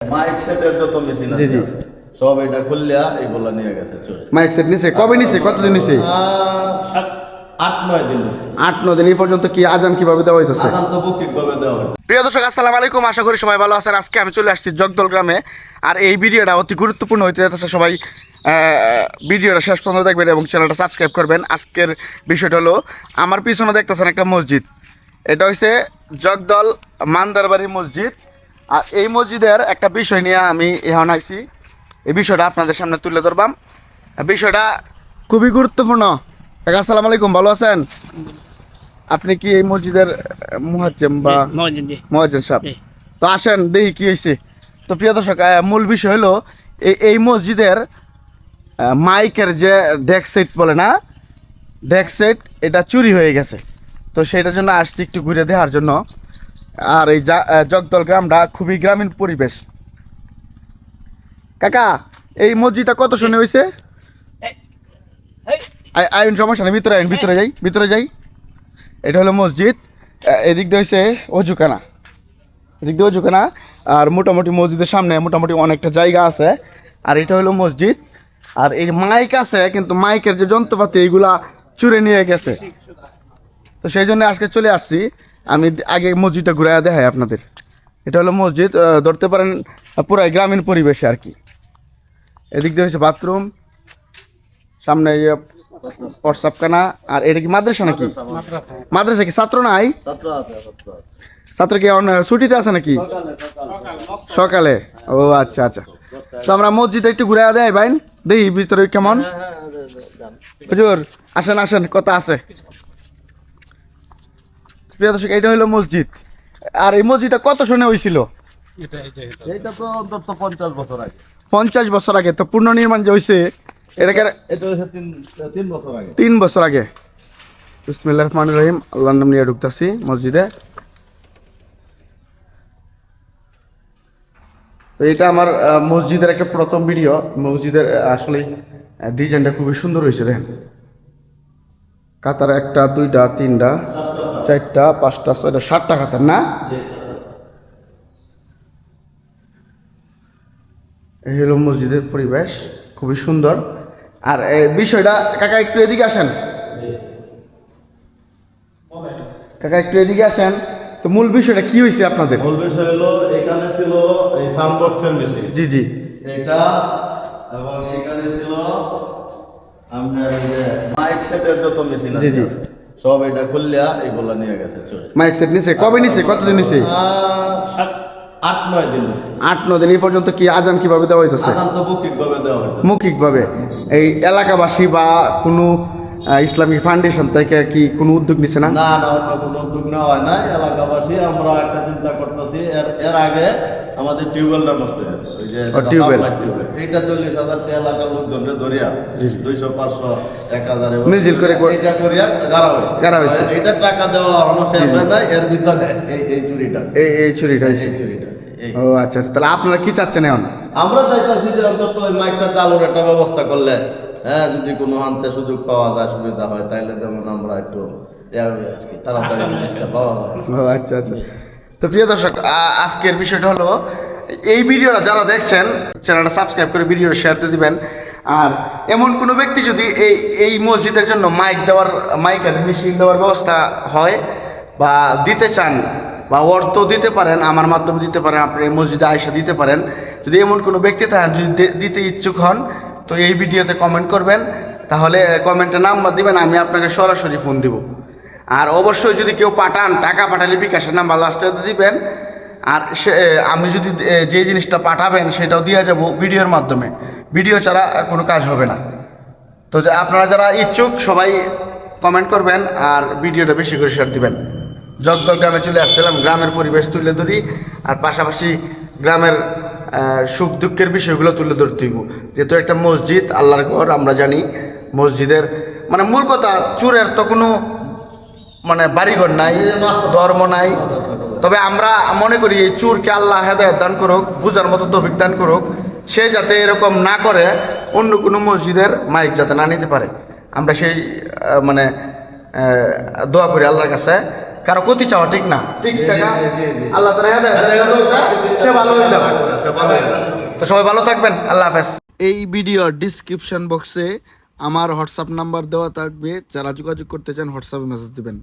Mic সেটের যত machine জি, জি। সব এটা খুললিয়া এগুলা নিয়ে গেছে মাইক সেট নিছে? কবে নিছে? কতদিন নিছে? আট নয় দিন আট দিন। এই পর্যন্ত কি আজান কীভাবে দেওয়া হইতেছে? আদান তো বুকিং ভাবে দেওয়া প্রিয় দর্শক আসসালামু আলাইকুম। আশা করি সবাই ভালো আছেন। আজকে আমি চলে আসছি জগদল গ্রামে। আর এই ভিডিওটা অতি গুরুত্বপূর্ণ হইতে যাচ্ছে। সবাই আহ, ভিডিওটা শেষ পর্যন্ত দেখবেন এবং চ্যানেলটা সাবস্ক্রাইব করবেন। আজকের বিষয়টা হলো আমার পিছনে দেখতেছেন একটা মসজিদ। এটা হচ্ছে জগদল মান্দারবাড়ি মসজিদ। আর এই মসজিদের একটা বিষয় নিয়ে আমি এখন আইছি। এই বিষয়টা আপনাদের সামনে তুলে ধরবাম। বিষয়টা খুবই গুরুত্বপূর্ণ। কাকা আসসালামু আলাইকুম ভালো আছেন? আপনি কি এই মসজিদের মুহাজ্জেম বা মহাজন সাহেব? তো আসেন দেখি কি হয়েছে তো প্রিয় দর্শক মূল বিষয় হলো এই এই মসজিদের মাইকের যে ডেক সেট বলে না ডেক সেট এটা চুরি হয়ে গেছে। তো সেটার জন্য আসছি একটু ঘুরে দেওয়ার জন্য। আর এই জগদল গ্রামটা খুবই গ্রামীণ পরিবেশ। কাকা এই মসজিদটা কত শুনে হয়েছে আইন সমস্যা নেই ভিতরে আইন ভিতরে যাই ভিতরে যাই। এটা হলো মসজিদ। এদিক দিয়ে হয়েছে অজুখানা। এদিক দিয়ে অজুখানা আর মোটামুটি মসজিদের সামনে মোটামুটি অনেকটা জায়গা আছে। আর এটা হলো মসজিদ। আর এই মাইক আছে কিন্তু মাইকের যে যন্ত্রপাতি এইগুলা চুরে নিয়ে গেছে। তো সেই জন্য আজকে চলে আসছি। আমি আগে মসজিদটা ঘুরে দেখাই আপনাদের। এটা হলো মসজিদ ধরতে পারেন পুরো গ্রামীণ পরিবেশে আর কি। এদিক দিয়ে হয়েছে বাথরুম সামনে এই প্রস্রাবখানা আর এটা কি মাদ্রাসা নাকি? মাদ্রাসা কি? ছাত্র নাই? ছাত্র। কি ছুটিতে আছে নাকি? সকালে। ও আচ্ছা আচ্ছা। তো আমরা মসজিদে একটু ঘুরে দেয় ভাই। দেখি ভিতরে কেমন। হ্যাঁ হ্যাঁ যান। হুজুর আসেন আসেন কথা আছে। প্রিয় দর্শক এটা হলো মসজিদ। আর এই মসজিদটা কত সনে হয়েছিল এইটা তো অন্তত পঞ্চাশ বছর আগে। পঞ্চাশ বছর আগে। তো পুনর্নির্মাণ যে হয়েছে এটাকে তিন তিন বছর আগে। তিন বছর আগে। বিসমিল্লাহ রহমান রহিম। আল্লাহর নাম নিয়ে ঢুকতেছি মসজিদে। তো এটা আমার মসজিদের একটা প্রথম ভিডিও। মসজিদের আসলে ডিজাইনটা খুবই সুন্দর হয়েছে দেখেন। কাতার একটা দুইটা তিনটা। চারটা পাঁচটা ছয়টা সাতটা কাতার না? এই হলো মসজিদের পরিবেশ খুবই সুন্দর। আর বিষয়টা কাকা একটু এদিকে আসেন। কাকা একটু এদিকে আসেন। তো মূল বিষয়টা কি হয়েছে আপনাদের? মূল বিষয় হলো এখানে ছিল এই সাউন্ডবক্সের মেশিন জি জি। এটা এবং এখানে ছিল আপনার এই যে মাইক সেটের যত মেশিন জি, আছে জি। সব এটা খুললিয়া এগুলা নিয়ে গেছে মাইক সেট নিছে? কবে নিছে? কতদিন নিছে? আট নয় দিন আট ন দিন। এই পর্যন্ত কি আজান কীভাবে দেওয়া হইতেছে? আদান তো বুকিং ভাবে দেওয়া হয়েছে মৌখিকভাবে? এই এলাকাবাসী বা কোনো ইসলামিক ফাউন্ডেশন থেকে কি কোনো উদ্যোগ নিছে না? না না অন্য কোনো উদ্যোগ নেওয়া হয় না এলাকাবাসী আমরা একটা চিন্তা করতেছি এর এর আগে আমাদের টিউবওয়েলটা নষ্ট হয়েছে ওই যে টিউবওয়েল। এইটা চল্লিশ হাজার টা এলাকার লোকজন ধরিয়া। দুইশো পাঁচশো এক হাজার মিছিল করে এটা করিয়া গাড়া হয়েছে। গাড়া হয়েছে। এইটা টাকা দেওয়া আমার শেষ হয় না এর ভিতরে এই এই চুরিটা। এই এই চুরিটা এই চুরিটা ও আচ্ছা আচ্ছা। তাহলে আপনারা কি চাচ্ছেন এখন? আমরা চাইতেছি যে অন্তত ওই মাইকটা চালুর একটা ব্যবস্থা করলে হ্যাঁ যদি কোনো আনতে সুযোগ পাওয়া যায় সুবিধা হয় তাইলে যেমন আমরা একটু আর কি তাড়াতাড়ি জিনিসটা পাওয়া যায়। আচ্ছা আচ্ছা। তো প্রিয় দর্শক আজকের বিষয়টা হলো, এই ভিডিওটা যারা দেখছেন, চ্যানেলটা সাবস্ক্রাইব করে ভিডিওটা শেয়ার দিয়ে দিবেন। আর এমন কোনো ব্যক্তি যদি এই এই মসজিদের জন্য মাইক দেওয়ার মাইক আর মেশিন দেওয়ার ব্যবস্থা হয় বা দিতে চান বা অর্থ দিতে পারেন, আমার মাধ্যমে দিতে পারেন, আপনি মসজিদে আয়সা দিতে পারেন, যদি এমন কোনো ব্যক্তি থাকেন যদি দিতে ইচ্ছুক হন, তো এই ভিডিওতে কমেন্ট করবেন। তাহলে কমেন্টে নাম্বার দিবেন, আমি আপনাকে সরাসরি ফোন দিব। আর অবশ্যই যদি কেউ পাঠান, টাকা পাঠালে বিকাশের নাম্বার লাস্টে দিবেন। আর সে আমি যদি যে জিনিসটা পাঠাবেন, সেটাও দিয়ে যাব ভিডিওর মাধ্যমে। ভিডিও ছাড়া কোনো কাজ হবে না। তো আপনারা যারা ইচ্ছুক, সবাই কমেন্ট করবেন আর ভিডিওটা বেশি করে শেয়ার দিবেন। জগদল গ্রামে চলে আসছিলাম, গ্রামের পরিবেশ তুলে ধরি, আর পাশাপাশি গ্রামের সুখ দুঃখের বিষয়গুলো তুলে ধরতে হইব। যেহেতু একটা মসজিদ, আল্লাহর ঘর, আমরা জানি মসজিদের মানে মূল কথা চুরের তো কোনো মানে বাড়িঘর নাই ধর্ম নাই। তবে আমরা মনে করি এই চুরকে আল্লাহ হেদায়ত দান করুক বুঝার মতো তফিক দান করুক। সে যাতে এরকম না করে অন্য কোনো মসজিদের মাইক যাতে না নিতে পারে। আমরা সেই মানে দোয়া করি আল্লাহর কাছে। কারও ক্ষতি চাওয়া ঠিক না। ঠিক আল্লাহ তো সবাই ভালো থাকবেন। আল্লাহ হাফেজ। এই ভিডিও ডিসক্রিপশন বক্সে আমার হোয়াটসঅ্যাপ নাম্বার দেওয়া থাকবে যারা যোগাযোগ করতে চান হোয়াটসঅ্যাপে মেসেজ দেবেন।